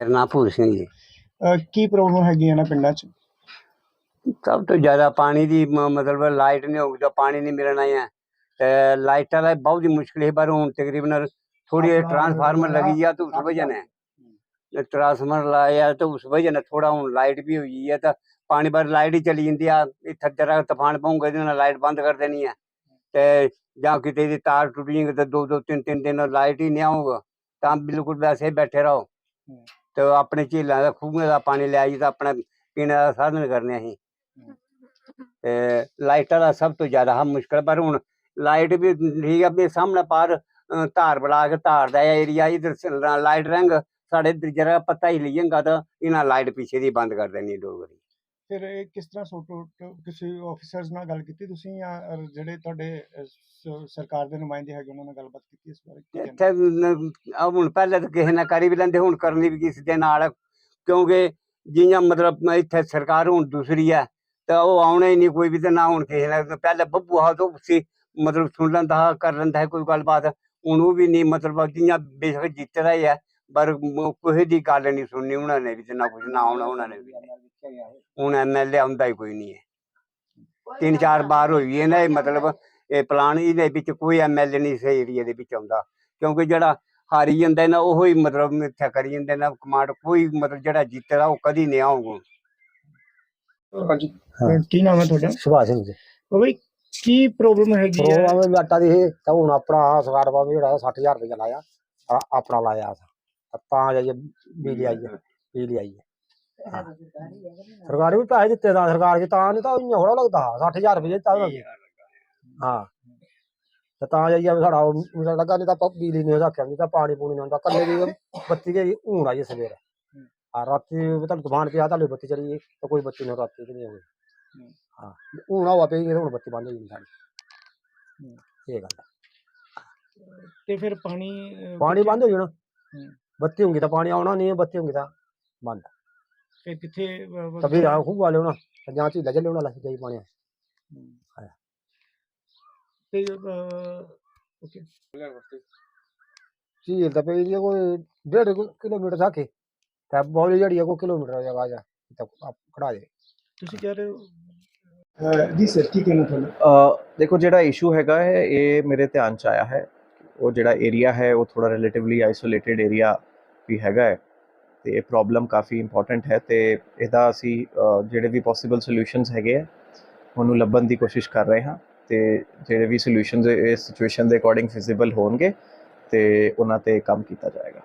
ਮੇਰਾ ਨਾਮ ਭੂਰ ਸਿੰਘ ਜੀ। ਕੀ ਪ੍ਰੋਬਲਮ ਹੈਗੀ ਇਹਨਾਂ ਪਿੰਡਾਂ 'ਚ? ਸਭ ਤੋਂ ਜ਼ਿਆਦਾ ਪਾਣੀ ਦੀ ਮਤਲਬ ਲਾਈਟ ਨਹੀਂ ਹੋਊਗੀ ਪਾਣੀ ਨਹੀਂ ਮਿਲਣਾ ਹੈ ਤੇ ਲਾਈਟਾਂ ਦਾ ਬਹੁਤ ਹੀ ਮੁਸ਼ਕਿਲ ਹੈ ਪਰ ਹੁਣ ਤਕਰੀਬਨ ਥੋੜੀ ਜਿਹੀ ਟਰਾਂਸਫਾਰਮਰ ਲੱਗੀ ਆ ਤਾਂ ਉਸ ਵਜ੍ਹਾ ਨੇ ਟਰਾਂਸਫਾਰਮਰ ਲਾਇਆ ਤਾਂ ਉਸ ਵਜ੍ਹਾ ਨਾਲ ਥੋੜਾ ਹੁਣ ਲਾਈਟ ਵੀ ਹੋਈ ਹੈ ਤਾਂ ਪਾਣੀ ਬਾਰ ਲਾਈਟ ਹੀ ਚਲੀ ਜਾਂਦੀ ਆ। ਇੱਥੇ ਜਰਾ ਤੂਫਾਨ ਪਊਗਾ ਇਹਦੇ ਨਾਲ ਲਾਈਟ ਬੰਦ ਕਰ ਦੇਣੀ ਹੈ। ਤੇ ਜਾਂ ਕਿਤੇ ਦੀ ਤਾਰ ਟੁੱਟ ਜਾਏਗੀ ਤਾਂ ਦੋ ਦੋ ਤਿੰਨ ਤਿੰਨ ਦਿਨ ਲਾਈਟ ਹੀ ਨਹੀਂ ਆਊਗਾ। ਤਾਂ ਬਿਲਕੁਲ ਵੈਸੇ ਬੈਠੇ ਰਹੋ। ਤੇ ਆਪਣੇ ਝੀਲਾਂ ਦਾ, ਖੂਹਾਂ ਦਾ ਪਾਣੀ ਲਿਆ ਜੀ ਤਾਂ ਆਪਣਾ ਪੀਣ ਦਾ ਸਾਧਨ ਕਰਨੇ ਅਸੀਂ। ਤੇ ਲਾਈਟਾਂ ਦਾ ਸਭ ਤੋਂ ਜ਼ਿਆਦਾ ਹਮ ਮੁਸ਼ਕਲ, ਪਰ ਹੁਣ ਲਾਈਟ ਵੀ ਠੀਕ ਆ, ਵੀ ਸਾਹਮਣੇ ਪਾਰ ਧਾਰ ਬਣਾ ਕੇ, ਧਾਰ ਦਾ ਏਰੀਆ ਇਧਰ ਲਾਈਟ ਰੰਗ ਸਾਡੇ ਜਰਾ ਪਤਾ ਹੀ ਲਈਏਗਾ ਤਾਂ ਇਹਨਾਂ ਲਾਈਟ ਪਿੱਛੇ ਦੀ ਬੰਦ ਕਰ ਦੇਣੀ ਡੋਗਰੀ ਫਿਰ ਇਹ ਕਿਸ ਤਰ੍ਹਾਂ ਸੋਟੋ, ਕਿਸੇ ਆਫੀਸਰਸ ਨਾਲ ਗੱਲ ਕੀਤੀ ਤੁਸੀਂ ਜਾਂ ਜਿਹੜੇ ਤੁਹਾਡੇ ਸਰਕਾਰ ਦੇ ਨੁਮਾਇੰਦੇ ਹੈਗੇ ਉਹਨਾਂ ਨਾਲ ਗੱਲਬਾਤ ਕੀਤੀ ਇਸ ਬਾਰੇ? ਇੱਥੇ ਨ- ਆ ਹੁਣ ਪਹਿਲੇ ਤਾਂ ਕਿਸੇ ਨਾਲ ਕਰੀ ਵੀ ਲੈਂਦੇ, ਹੁਣ ਕਰਨੀ ਵੀ ਕਿਸੇ ਦੇ ਨਾਲ। ਕਿਉਂਕਿ ਜਿਹੀਆਂ ਮਤਲਬ ਇੱਥੇ ਸਰਕਾਰ ਹੁਣ ਦੂਸਰੀ ਹੈ ਤਾਂ ਉਹ ਆਉਣਾ ਹੀ ਨਹੀਂ ਕੋਈ ਵੀ ਤੇ ਨਾ ਹੁਣ ਕਿਸੇ ਨਾਲ, ਪਹਿਲੇ ਬੱਬੂ ਆ ਤੋਂ ਸੀ, ਮਤਲਬ ਸੁਣ ਲੈਂਦਾ ਕਰ ਲੈਂਦਾ ਹੈ ਕੋਈ ਗੱਲਬਾਤ। ਹੁਣ ਉਹ ਵੀ ਨਹੀਂ, ਮਤਲਬ ਜਿਹੀਆਂ ਬੇਸ਼ੱਕ ਜਿੱਤਦਾ ਹੀ ਹੈ ਪਰ ਮ- ਕਿਸੇ ਦੀ ਗੱਲ ਨਹੀਂ ਸੁਣਨੀ ਉਹਨਾਂ ਨੇ ਵੀ, ਤੇ ਨਾ ਕੁਝ ਨਾ ਆਉਣਾ ਉਹਨਾਂ ਨੇ ਵੀ। ਹੁਣ ਐਮਐਲਏ ਆਉਂਦਾ ਹੀ ਕੋਈ ਨਹੀਂ ਹੈ। ਤਿੰਨ ਚਾਰ ਵਾਰ ਹੋਈ ਹੈ ਇਹ ਮਤਲਬ ਇਹ ਪਲਾਨ, ਇਹਦੇ ਵਿੱਚ ਕੋਈ ਐਮਐਲਏ ਨਹੀਂ, ਇਸ ਏਰੀਏ ਦੇ ਵਿੱਚ ਆਉਂਦਾ। ਕਿਉਂਕਿ ਜਿਹੜਾ ਹਾਰੀ ਜਾਂਦਾ ਨਾ ਉਹ ਹੀ ਮਤਲਬ ਇੱਥੇ ਕਰੀ ਜਾਂਦੇ ਨਾ ਕਮਾਂਡ ਕੋਈ ਮਤਲਬ ਜਿਹੜਾ ਜਿੱਤਦਾ ਉਹ ਕਦੀ ਨਹੀਂ ਹਾਂਜੀ। ਹਾਂ। ਕੀ ਨਾਮ ਹੈ ਤੁਹਾਡਾ? ਸੁਭਾਸ਼ ਸਿੰਘ ਜੀ। ਉਹ ਬਈ ਕੀ ਪ੍ਰੋਬਲਮ ਹੈਗੀ ਹੈ? ਪ੍ਰੋਗਰਾਮ ਵੀ ਆਟਾ ਦੀ ਇਹ ਤਾਂ ਹੁਣ ਆਪਣਾ ਸਰਕਾਰ ਬਾਬੇ ਜਿਹੜਾ 60000 ਰੁਪਏ ਲਾਇਆ। ਆ- ਆਪਣਾ ਲਾਇਆ ਤਾਂ ਤਾਂ ਜਾਈਏ ਬਿਜਲੀ ਆਈ ਹੈ ਬਿਜਲੀ ਆਈ ਹੈ। ਸਰਕਾਰ ਵੀ ਪੈਸੇ ਦਿੱਤੇ ਦਾ ਸਰਕਾਰ ਕੀ ਤਾਂ ਨਹੀਂ ਤਾਂ ਇੰਨਾ ਹੋੜਾ ਲੱਗਦਾ। 60000 ਰੁਪਏ ਨੇ ਹਾਂ। ਤੇ ਤਾਂ ਜਾਈਏ ਵੀ ਸਾਡਾ ਉਹ ਲੱਗਾ ਨਹੀਂ ਤਾਂ ਆਪਾਂ ਬਿਜਲੀ ਨਹੀਂ ਰੱਖਿਆ ਨਹੀਂ ਤਾਂ ਪਾਣੀ ਪੂਣੀ ਨਹੀਂ ਹੁੰਦਾ ਕੱਲੇ ਦੀ ਬੱਤੀ ਗਈ ਹੁਣ ਆਈ ਸਵੇਰੇ। ਆ ਰਾਤੀ ਤੁਹਾਨੂੰ ਤੂਫਾਨ ਪਿਆ ਤਾਂ ਬੱਤੀ ਚਲੀ ਗਈ ਤਾਂ ਕੋਈ ਬੱਤੀ ਨਹੀਂ ਰਾਤੀ ਨਹੀਂ ਹੋਈ ਹਾਂ। ਹੁਣ ਆਵਾ ਪਈ ਹੁਣ ਬੱਤੀ ਬੰਦ ਹੋ ਗਈ ਸਾਡੀ। ਇਹ ਗੱਲ। ਤੇ ਫਿਰ ਪਾਣੀ ਪਾਣੀ ਬੰਦ ਹੋ ਜਾਣਾ। ਬੱਤੀ ਹੋਊਗੀ ਤਾਂ ਪਾਣੀ ਆਉਣਾ ਨਹੀਂ ਬੱਤੀ ਹੋਊਗੀ ਤਾਂ ਬੰਦ। ਫਿਰ ਕਿੱਥੇ ਤਾਂ ਫਿਰ ਆ ਖੂਹ ਵਾਲੇ ਹੋਣਾ ਤਾਂ ਜਾਂ ਝੀਲਾ ਚੱਲੇ ਹੋਣਾ ਲੱਗ ਜਾਈ ਪਾਣੀ। ਆਇਆ। ਤੇ ਓਕੇ ਝੀਲ ਤਾਂ ਪਈ ਦੀ ਹੈ ਕੋਈ ਡੇਢ ਕੁ ਕਿਲੋਮੀਟਰ ਜਾ ਕੇ ਤਾਂ ਬੌਲੀ ਜਿਹੜੀ ਹੈ ਕੋਈ ਕਿਲੋਮੀਟਰ ਜਗ੍ਹਾ ਜਾ ਤਾਂ ਆਪ ਖੜਾ ਜੇ ਤੁਸੀਂ ਕਹਿ ਰਹੇ ਹੋ ਜੀ ਸਰ ਕੀ ਕਹਿਣਾ ਤੁਹਾਨੂੰ ਅ, ਦੇਖੋ ਜਿਹੜਾ ਇਸ਼ੂ ਹੈਗਾ ਹੈ ਇਹ ਮੇਰੇ ਧਿਆਨ ਚ ਆਇਆ ਹੈ ਉਹ ਜਿਹੜਾ ਏਰੀਆ ਹੈ ਉਹ ਥੋੜਾ ਰਿਲੇਟਿਵਲੀ ਆਈਸੋਲੇਟਿਡ ਏਰੀਆ ਵੀ ਹੈਗਾ ਹੈ ਤੇ ਇਹ ਪ੍ਰੋਬਲਮ ਕਾਫੀ ਇੰਪੋਰਟੈਂਟ ਹੈ ਤੇ ਇਹਦਾ ਅਸੀਂ ਜਿਹੜੇ ਵੀ ਪੋਸੀਬਲ ਸੋਲੂਸ਼ਨਸ ਹੈਗੇ ਆ ਉਹਨੂੰ ਲੱਭਣ ਦੀ ਕੋਸ਼ਿਸ਼ ਕਰ ਰਹੇ ਹਾਂ ਤੇ ਜਿਹੜੇ ਵੀ ਸੋਲੂਸ਼ਨਸ ਇਸ ਸਿਚੁਏਸ਼ਨ ਦੇ ਅਕੋਰਡਿੰਗ ਫਿਜ਼ੀਬਲ ਹੋਣਗੇ, ਤੇ ਉਹਨਾਂ ਤੇ ਕੰਮ ਕੀਤਾ ਜਾਏਗਾ।